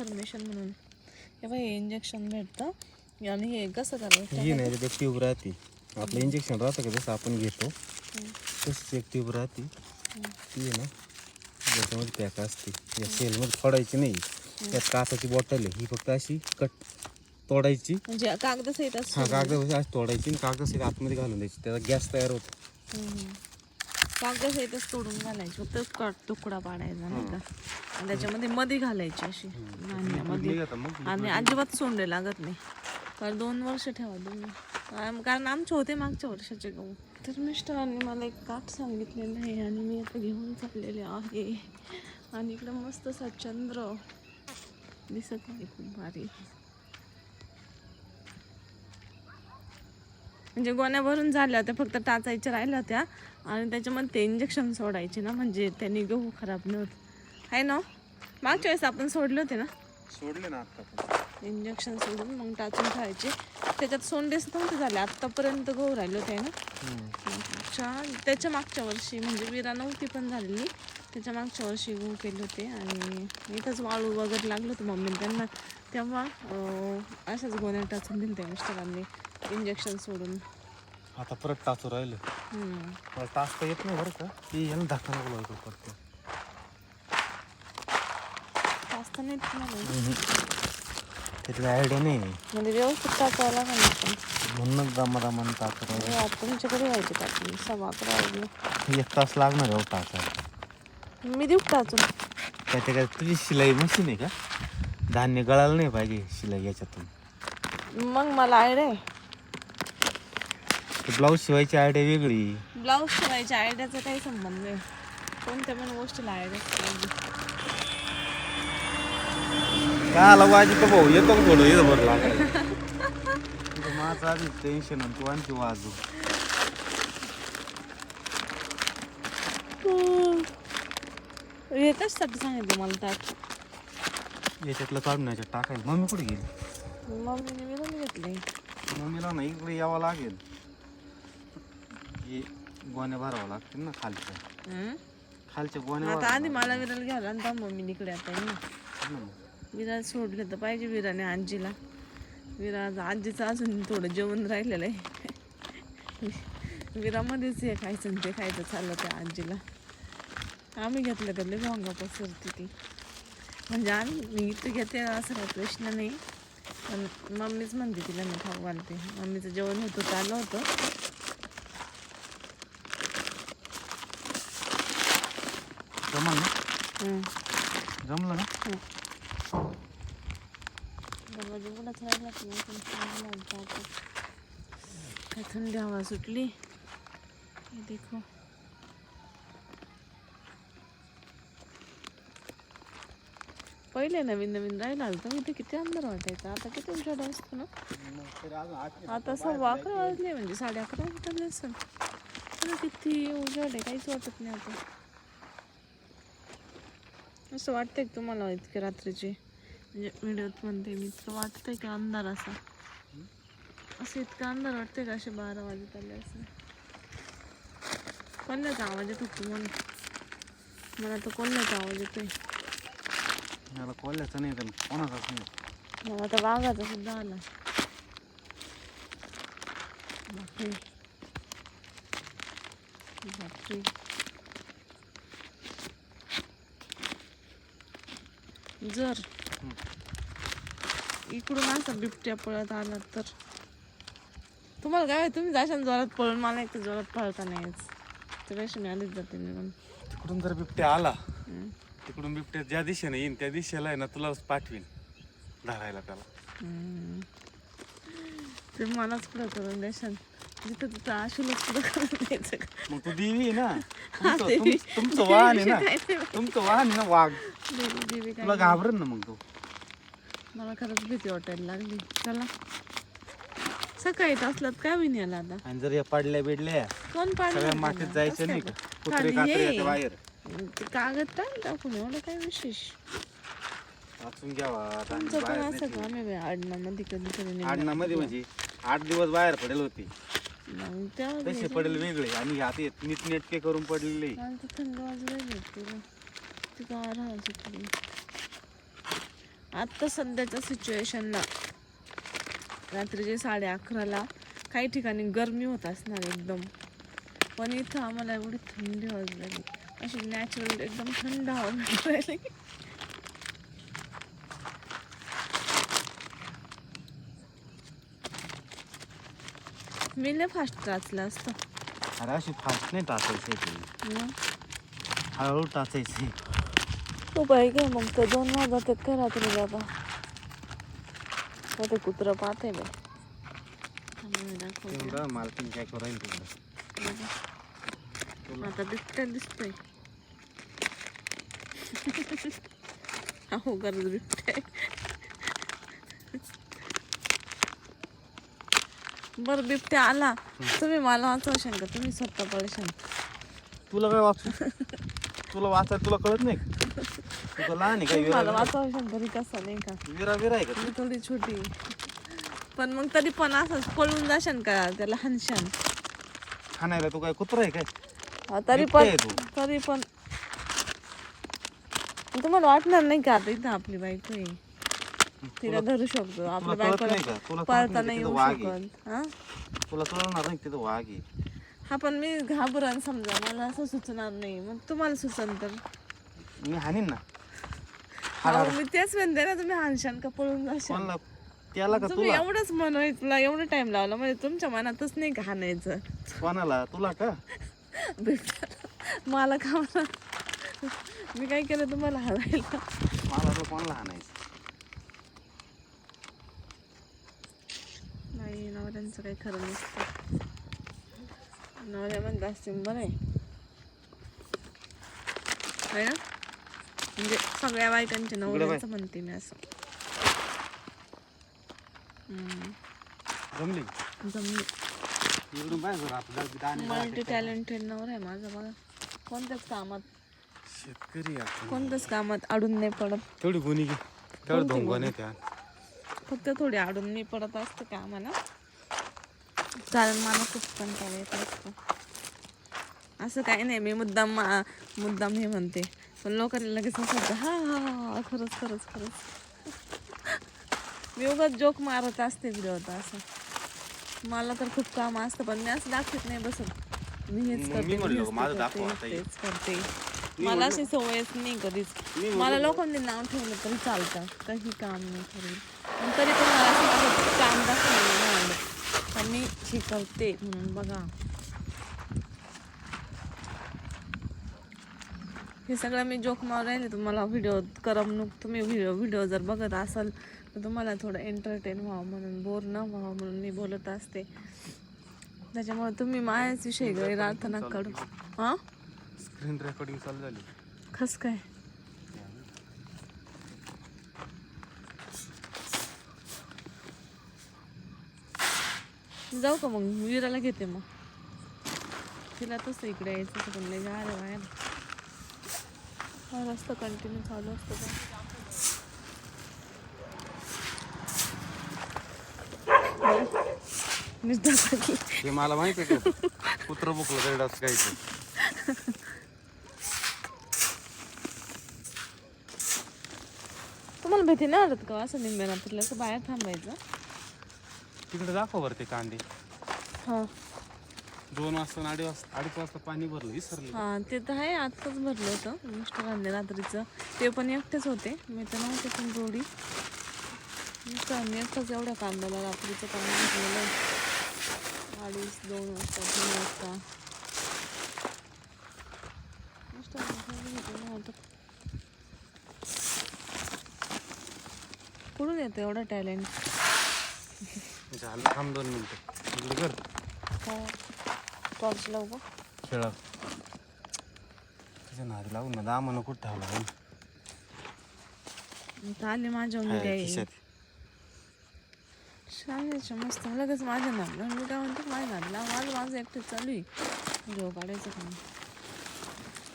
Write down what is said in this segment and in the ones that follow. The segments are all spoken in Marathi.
इन्फॉर्मेशन म्हणून. हे इंजेक्शन भेटतं. आणि हे कसं करायचं ही नाही एक ट्यूब राहते. आपलं इंजेक्शन राहतं का जसं आपण घेतो तशीच एक ट्यूब राहते. ती आहे ना त्याच्यामध्ये पॅक असते. या सेलमध्ये फोडायची नाही. त्यात काचाची बॉटल आहे. ही फक्त अशी कट तोडायची. म्हणजे कागद सहित हा असतं कागद अशी तोडायची आणि कागद सहित आतमध्ये घालून द्यायची. त्याचा गॅस तयार होतो. कागद सहितच तोडून घालायची. फक्त कट तुकडा पाडायचा नाही का? आणि त्याच्यामध्ये मध्ये घालायची अशी. धान्यामध्ये आणि अजिबात सोंडे लागत नाही. कारण दोन वर्ष ठेवा तुम्ही. कारण आमचे होते मागच्या वर्षाचे गहू. तर मिस्टरांनी मला एक काठ सांगितलेलं आहे आणि मी आता घेऊन चाललेले आहे. आणि इकडं मस्त असा चंद्र दिसत नाही खूप भारी. म्हणजे गोण्या भरून झाल्या होत्या फक्त टाचायच्या राहिल्या होत्या. आणि त्याच्यामध्ये ते इंजेक्शन सोडायचे ना म्हणजे त्यांनी गहू खराब नाही होत आहे ना मागच्या वेळेस आपण सोडले होते ना? सोडले ना आता इंजेक्शन सोडून मग टाचून ठेवायचे. त्याच्यात सोंडेच नव्हते झाले. आत्तापर्यंत गहू राहिले होते ना? त्याच्या मागच्या वर्षी म्हणजे विरा नव्हती पण झालेली. त्याच्या मागच्या वर्षी गहू केले होते. आणि इथंच वाळू वगैरे लागलं होतं मम्मी त्यांना. तेव्हा अशाच गोण्या टाचून दिल्या त्या मिस्टरांनी. इंजेक्शन सोडून. आता परत टाचू राहिलं. हम्म. मला टाचता येत नाही बरं का. ती याला धाका नको लागतो पडते टाचता नाही येत तुम्हाला त्याची आयडिया नाही. म्हणजे व्यवस्थित टाचावं लागेल पण म्हणूनच दमा दमानं टाचू राहिलं. हे आता तुमच्याकडे व्हायचे टाचून सव्वा अकरा वाजले. एक तास लागणार आहे हो टाचायला मी देऊ का टाचून त्याच्या काय तुझी शिलाई मशीन आहे का? धान्य गळालं नाही पाहिजे शिलाई याच्यातून. मग मला आयडिया आहे. ब्लाऊज शिवायची आयडिया वेगळी. ब्लाऊज शिवायच्या आयडियाचा काही संबंध नाही. कोणत्या पण गोष्टीला आयडिया काय आला वाजी तर भाऊ येतो का थोडं? येतं बरं लागायला तुझं माझं आधी टेन्शन तू आणखी वाजू हे कशासाठी सांगितलं मला ताट याच्यातलं काढून याच्यात टाकायला मम्मी कुठे गेली? मम्मीने विरून घेतले. मम्मीला ना इकडे यावं लागेल. हे गोण्या भरावं लागतील ना खालच्या खालच्या गोण्या आता आधी मला विराला घ्यायला आणि तेव्हा मम्मीने इकडे आता येईल ना. भरावं लागतील ना. विरा सोडलं तर पाहिजे विराने आजीला. विरा आजीचं अजून थोडं जेवण राहिलेलं आहे. विरामध्येच हे खायचं आणि ते खायचं चाललं त्या आजीला. आम्ही घेतलं तर लय भोंगा पसरते ती. म्हणजे आम्ही मी इथं घेते असं काही प्रश्न नाही. पण मम्मीच म्हणते तिला मी खाऊ घालते. मम्मीचं जेवण होतं चाललं होतं. जमल ना. जमलं ना. काय थंडी हवा सुटली. हे देखो. पहिले नवीन नवीन राहिला होतं इथे किती अंधार वाटायचा. आता किती उजाड असतो ना? आता सव्वा अकरा वाजले म्हणजे साडे अकरा वाजले असेल. किती उजाड आहे काहीच वाटत नाही आता. असं वाटतंय का तुम्हाला इतके रात्रीचे? म्हणजे व्हिडिओत म्हणते मी इतकं वाटतंय की अंधार असा? असं इतकं अंधार वाटतंय का असे बारा वाजत आले असं? कोणाचा आवाज येतो तुम्हाला? मला तर कोणाचा आवाज येतोय. मला कोल्याचं नाही तर कोणाचाच नाही मला आता वाघाचा सुद्धा आला. बापरे. बापरे. जर. इकडून असा बिबट्या पळत आला तर. तुम्हाला काय तुम्ही जाशाल जोरात पळून मला एक तर जोरात पळता नाहीच त्यापेक्षा मी आलीच जाते निघून तिकडून जर बिबट्या आला. तिकडून बिबट्या ज्या दिशेने येईन त्या दिशेला आहे ना तुला पाठवीन धरायला त्याला. ते मलाच पुढं करून देशाल जिथं तिथं करून द्यायचं का मग तू देवी आहे ना हा, तुमचं देवी. तुम- तुमचं वाहन आहे ना काय तुमचं वाहन आहे ना वाघ देवी देवी काय तुला घाबरेल ना मग तू मला खरंच भीती वाटायला लागली चला सकाळी असलात काय विनी आला आता? आणि जर या पडल्या बिडल्या कोण सगळ्या मातीत? जायचं नाही का? कुत्रे कात्रे. येते बाहेर. ते कागद टाक टाकून एवढं काय विशेष? वाचून घ्यावा आता आणि तुमचं पण बाहेर असं आहे आडनामध्ये कधी कधी. आडनामध्ये म्हणजे आठ दिवस बाहेर पडेल होती. मग तेव्हा तसे पडेल वेगळे. आणि आता हे नीट नेटके करून पडलेले. मला तर थंड वाजू राहिली तुला. ती गार हवा सुटली. आत्ता सध्याच्या सिच्युएशनला रात्रीचे साडे अकराला काही ठिकाणी गरमी होत असणार एकदम. पण इथं आम्हाला एवढी थंडी वाजलेली. अशी नॅचरल एकदम थंड हवा भेटू मी लय फास्ट टाचलं असतं अरे अशी फास्ट नाही टाचायचं ते हळूहळू टाचायचं तू बाई काय मग तर दोन वाजतात काय रात्री बाबा हो ते कुत्रं पाहते बाई मी दाखवते. तेवढं मालकीन काय करू राहील तिकडं बघा. आता बिबट्या दिसतोय अहो गरज बिबट्या बर बिबट्या आला. तुम्ही मला वाचवशाल का? तुम्ही स्वतः पडशाल तुला काय वाचू? तुला वाचायला तुला कळत नाही? का? तू तर लहान आहे मला वाचवशाल तरी कसं नाही का? विरा विरा आहे का मी थोडी छोटी. पण मग तरी पण असंच पळून जाशाल का? त्या लहानशान खाणायला तू काय कुत्रा आहे काय? हा, तरी बिबट्या पण आहे तू. तरी पण तुम्हाला वाटणार नाही का आता इथं आपली बायको आहे? तिला धरू शकतो. आपल्या तुला कळत नाही बायकोला का? तुला कळत पळता नाही नाही का येऊ तिथं वाघ आहे? शकत? हा? तुला कळणार नाही का तिथं वाघ आहे? हा पण मी घाबरन समजा. मला असं सुचणार नाही. मग तुम्हाला सुचन तर. मी हानीन ना. अहो, मी तेच म्हणते ना तुम्ही हानशान का पळून जाशाल कोणला त्याला का तुम्ही तुला? एवढंच म्हणायचं एवढं टाइम लावला. म्हणजे तुमच्या मनातच नाही का हाणायचं? कोणाला? तुला का? बिबट्याला. मला का म्हणा मी काय केलं तुम्हाला हाणायला मला तर कोणाला हाणायचं? नवऱ्यांचं काही खरं नसतं. नवऱ्यामध्ये जास्त बरं आहे. ना? म्हणजे सगळ्या बायकांचे नवऱ्यांचं म्हणते मी असं. जमली? जमली. मल्टी टॅलेंटेड नवरा आहे माझा बघा. कोणत्याच कामात शेतकरी कोणत्याच कामात अडून नाही पडत. तेवढी गुन्ही फक्त थोडी अडून नाही पडत असतं का कारण मला खूप कंटाळा येत असं काही नाही मी मुद्दाम मुद्दाम हे म्हणते. पण लोकांना लगेच असं हा हा खरंच खरंच खरंच. मी उगाच जोक मारत असते व्हिडिओत असं. मला तर खूप काम असतं पण मी असं दाखवत नाही बसत. मी हेच करते हेच करते, मला अशी सवयच नाही कधीच. मला लोकांनी नाव ठेवलं तरी चालतं. काही काम नाही करेल तरी पण मला काम दाखवलं मी हे करते म्हणून बघा. हे सगळं मी जोक मार राहिले तुम्हाला व्हिडिओ करमणूक तुम्ही व्हिडिओ व्हिडिओ जर बघत असाल तर तुम्हाला थोडं एंटरटेन व्हावं म्हणून बोर न व्हावं म्हणून मी बोलत असते. त्याच्यामुळे तुम्ही माझ्याच विषयी गैरअर्थ काढू हां स्क्रीन रेकॉर्डिंग चालू झाली. खस काय? जाऊ का मग? विराला घेते मग. तिला तसं इकडे यायचं तर पण गार आहे बाहेर. हा रस्ता कंटिन्यू चालू असतो का? मीच दाखवली हे मला माहीत आहे का? कुत्र बुकलं तरी असं काय तुम्हाला भीती नाही वाटत का? असं निम्म्या रात्रीला असं बाहेर थांबायचं. तिकडे दाखव बरं ते कांदे. हां. दोन वाजता आणि अडीच वाजता अडीच वाजता पाणी भरलं विसरले. हा ते तर आहे आत्ताच भरलं होतं मिस्टरांनी रात्रीचं. ते पण एकटेच होते मी तर नव्हते पण जोडी मिस्टरांनी एकटाच एवढ्या कांद्याला रात्रीचं पाणी भरलेलं आहे. अडीच दोन वाजता तीन वाजता. कुठून येतं एवढं टॅलेंट झालं थांब दोन मिनिटं. कर. टॉर्च लावू खेळा. त्याच्या नादी लागून ना दामन कुठं ठेवला? इथं आले माझ्या उद्या खिशात. शाळेच्या मस्त लगेच माझ्या नादला मी काय म्हणतो माझ्या नादला माझं माझं एकटं चालू आहे. व्हिडिओ काढायचं काम.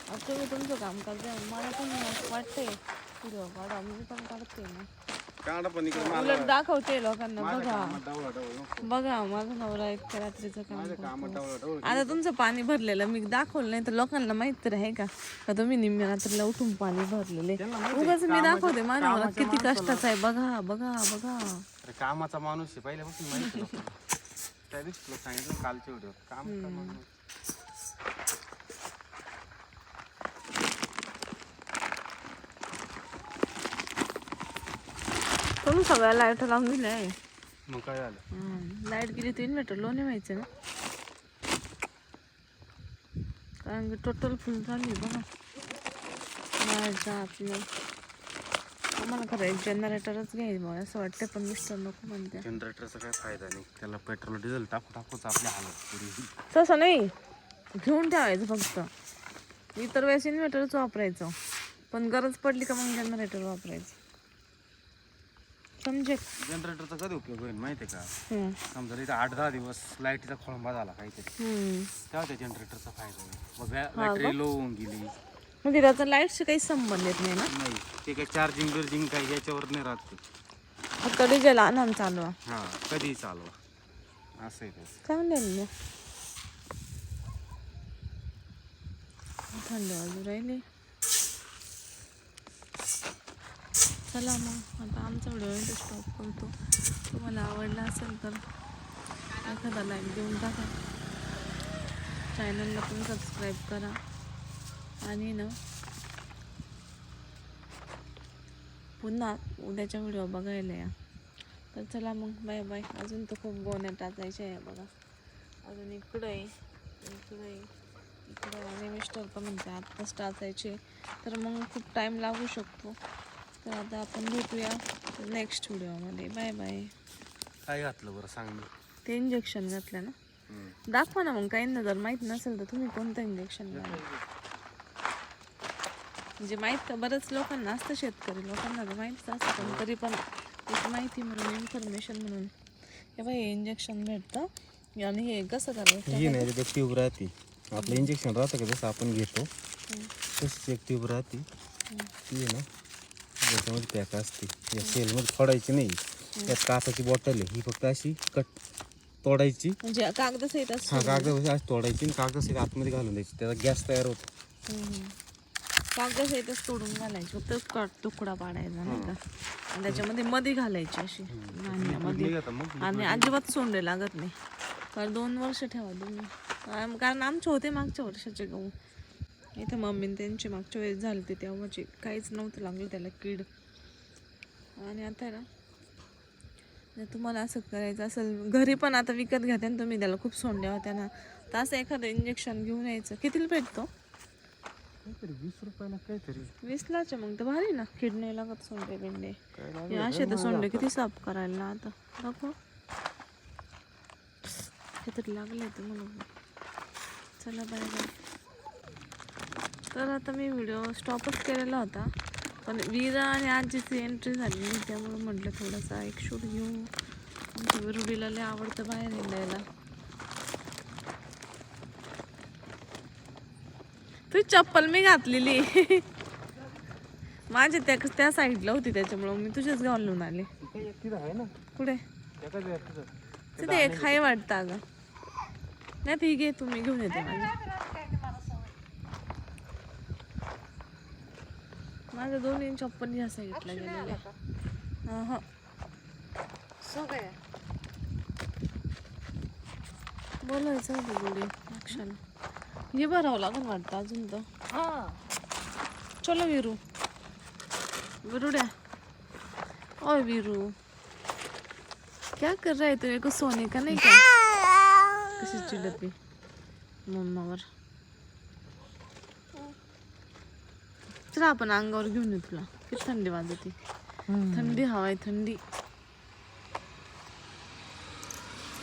आता तुम्ही तुमचं काम करते मला पण वाटतंय. व्हिडिओ काढा मी पण काढते ना. काढा पण इकडे मला उलट दाखवते लोकांना बघा. डावळा डावळ बघा माझा नवरा इतक्या रात्रीचं काम माझ्या कामात करतो डावळा डावळ आता तुमचं पाणी भरलेलं मी दाखवलं नाही तर लोकांना माहीत तर आहे का? का तुम्ही निम्म्या रात्रीला उठून पाणी भरलेले? उगाच मी दाखवते माझ्या नवरा किती कष्टाचा आहे. बघा बघा बघा. अरे कामाचा माणूस आहे पहिल्यापासून माहिती आहे लोकांना. त्या दिवशी तुला सांगितलं ना कालच्या माणूस तुम्ही सगळ्या लाइट लावून दिल्या आहे. मग काय झालं? लाइट गेली तर इन्व्हर्टर लोन व्हायचं ना. कारण की टोटल फुल झाली बघा. लाईटचा आपलं आम्हाला खरं एक जनरेटरच घ्यायचं बघा असं वाटतं पण मिस्टर नको म्हणते. जनरेटरचा काय फायदा नाही. त्याला पेट्रोल डिझेल टाकू टाकूच आपली हालत पुरी. तसं नाही. घेऊन ठेवायचं फक्त. इतर वेळेस इन्व्हर्टरच वापरायचं. पण गरज पडली का मग जनरेटर वापरायचं? समजे. जनरेटरचा कधी उपयोग होईल माहिती आहे का? हम्म. समजा इथं आठ दहा दिवस लाईटीचा खोळंबा झाला काहीतरी. हम्म. तेव्हा त्या जनरेटरचा फायदा होईल. मग बॅ- बॅटरी लो होऊन गेली. म्हणजे त्याचा लाईटशी काही संबंध येत नाही ना? नाही. ते काय चार्जिंग बिर्जिंग काही याच्यावर नाही राहत ते. फक्त डिझेल आणून चालवा. हा कधीही चालवा. असं आहे त्याचं. चांगले ना थंड वाजू राहिली. चला मग. आता आमचा व्हिडिओ स्टॉप करतो. तुम्हाला आवडला असेल तर एखादा लाईक देऊन टाका. चॅनलला पण सबस्क्राईब करा. आणि ना पुन्हा उद्याच्या व्हिडिओ बघायला या. तर चला मग बाय बाय अजून तर खूप गोण्या टाकायच्या आहे बघा. अजून इकडं आहे इकडं आहे इकडं आणि मिस्टर पण म्हणते आत्ताच टाचायचे तर मग खूप टाईम लागू शकतो. तर आता आपण भेटूया नेक्स्ट व्हिडिओमध्ये. बाय बाय काय घातलं बरं? सांग मी ते इंजेक्शन घातलं ना. दाखवा ना मग काहींना जर माहीत नसेल तर तुम्ही कोणतं इंजेक्शन घाला म्हणजे माहीत का बऱ्याच लोकांना असतं शेतकरी. लोकांना तर माहीतच असतं पण तरी पण एक माहिती म्हणून इन्फॉर्मेशन म्हणून. हे बाई इंजेक्शन भेटतं. आणि हे कसं करायचं? ही नाही तिथे ट्यूब राहते. आपलं इंजेक्शन राहतं का जसं आपण घेतो तशीच एक ट्यूब राहते. ती आहे ना त्याच्यामध्ये पॅक असते. या सेलमध्ये फोडायची नाही. त्यात काचाची बॉटल आहे. ही फक्त अशी कट तोडायची. म्हणजे कागद सहित हा असतं कागद अशी तोडायची आणि कागद सहित आतमध्ये घालून द्यायची. त्याचा गॅस तयार होतो. कागद सहितच तोडून घालायची. फक्त कट तुकडा पाडायचा नाही का? आणि त्याच्यामध्ये मध्ये घालायची अशी. धान्यामध्ये निघतं मग? आणि अजिबात सोंडे लागत नाही. कारण दोन वर्ष ठेवा तुम्ही. कारण आमचे होते मागच्या वर्षाचे गहू. इथे मम्मी त्यांची मागच्या वेळेस झाली होती तेव्हाची काहीच नव्हतं लागलं त्याला कीड. आणि आता ना जर तुम्हाला असं करायचं असेल घरी पण आता विकत घ्या ना तुम्ही त्याला खूप सोंड्या होत्या ना तर असं एखादं इंजेक्शन घेऊन यायचं. कितीला भेटतो वीस रुपयाला काहीतरी. वीसलाच मग तर भारी ना. कीड नाही लागत सोंडे बिंडे. असे तर सोंडे किती साफ करायला आता. दाखव. काहीतरी लागले तुम्हाला. चला बाय बाय. तर आता मी व्हिडिओ स्टॉपच केलेला होता. पण वीरा आणि आजीची एंट्री झाली. त्यामुळे म्हटलं थोडासा एक शूट घेऊ. आमच्या विरुडीला लय आवडतं बाहेर हिंडायला तू चप्पल मी घातलेली. माझ्या त्या त्या साईडला होती त्याच्यामुळं. मी तुझ्याच घालून आले. एक आहे ना कुठे? तिथे एक हाय वाटतं अगं. नाही ती घे तुम्ही घेऊन येते माझ्या माझ्या दोन्ही चप्पल ह्या साईडला गेलेल्या हा हा बोलायचं होतं गोडी अक्षाला हे भरावं लागून वाटतं अजून तर. चलो वीरू. विरुड्या ओय वीरू. क्या कर रहा है तेरे को सोने का नहीं क्या कशी चिडती मम्मावर. चला आपण अंगावर घेऊन येऊ तुला किती थंडी वाजते. थंडी हवा आहे थंडी.